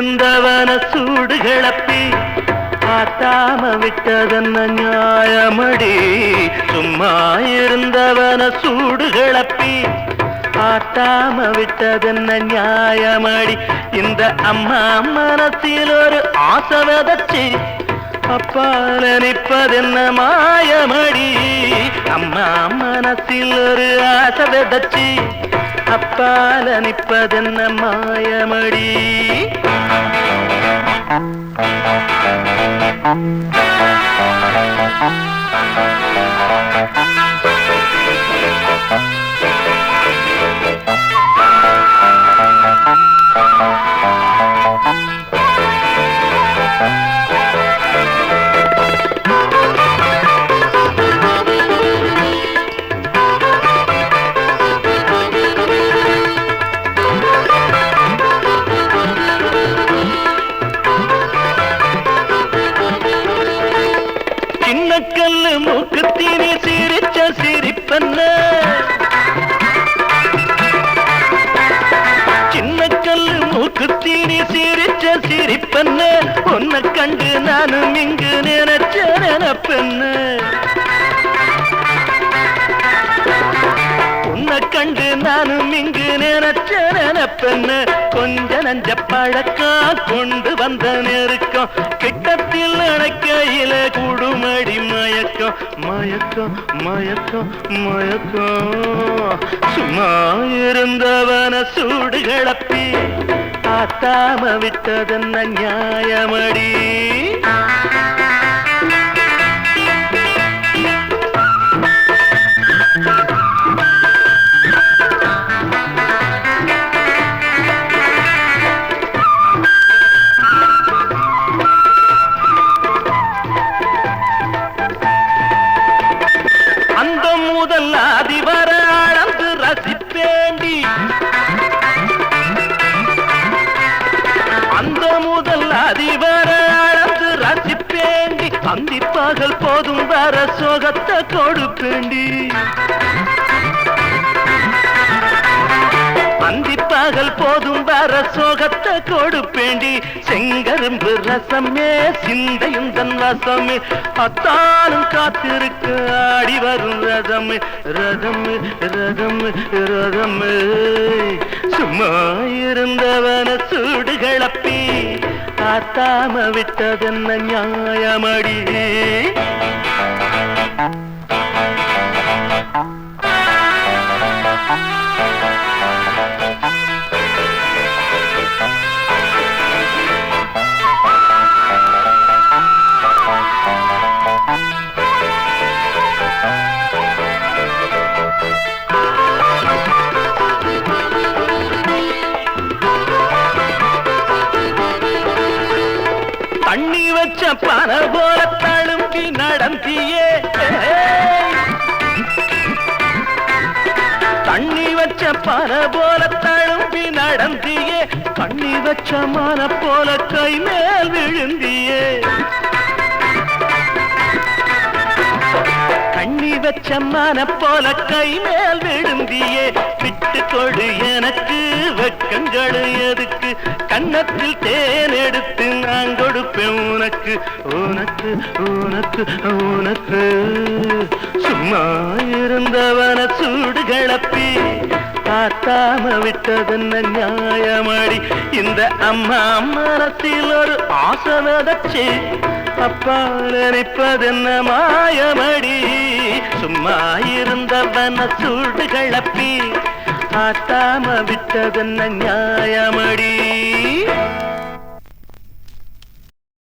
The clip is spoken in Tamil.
இருந்தவன சூடு கிளப்பி காட்டாம விட்டதென்ன நியாயமடி? சும்மா இருந்தவன சூடு கிளப்பி காட்டாம விட்டதென்ன நியாயமடி? இந்த அம்மா மனசில் ஒரு ஆசை விதச்சி அப்பால நிற்பதென்ன மாயமடி? அம்மா மனசில் ஒரு ஆசை விதச்சி அப்பால நிற்பதென்ன மாயமடி? Thank you. நானும் இங்கு நினைச்ச நினப்பென்னு உன்னை கண்டு நானும் இங்கு நினைச்ச நினப்பென்னு கொஞ்ச நஞ்ச பழக்கம் கொண்டு வந்த நெருக்கம் கிட்டத்தில் அணைக்கையில குடுமடி மயக்கம். மயக்கம் மயக்கம் மயக்கம். சும்மா இருந்தவன சூடு கிளப்பி ஆத்தாம விட்டதென்ன நியாயமடி போதும் வர சோகத்தை கொடுப்பேண்டி அந்தி பகல் போதும் வர சோகத்தை கொடுப்பேண்டி. செங்கரும்பு ரசமே சிந்தையும் தன் வசமே. அத்தானும் காத்திருக்கு ஆடி வரும் ரதம் ரதம் ரதம் ரதம். சும்மா இருந்தவன சூடு கிளப்பி காத்தாம விட்டதென்ன நியாயமடி? பண போல தழும்பி நடந்தியே. தண்ணி வச்ச பண போல தழும்பி நடந்தியே. கண்ணி வச்ச மன போல கை மேல் விழுந்தியே. கண்ணி வச்ச மன போல கை மேல் விழுந்தியே. விட்டு கொடு எனக்கு வெக்கங்கள் எதுக்கு? கன்னத்தில் தேன் எடுத்து உனக்கு உனக்கு உனக்கு உனக்கு. சும்மா இருந்தவன சூடு கிளப்பி காத்தாம விட்டதென்ன நியாயமாடி? இந்த அம்மா மரத்தில் ஒரு ஆசை வதச்சி அப்பா நினைப்பதென்ன மாயமடி? சும்மா இருந்தவன சூடு கிளப்பி காத்தாம விட்டதென்ன நியாயமடி?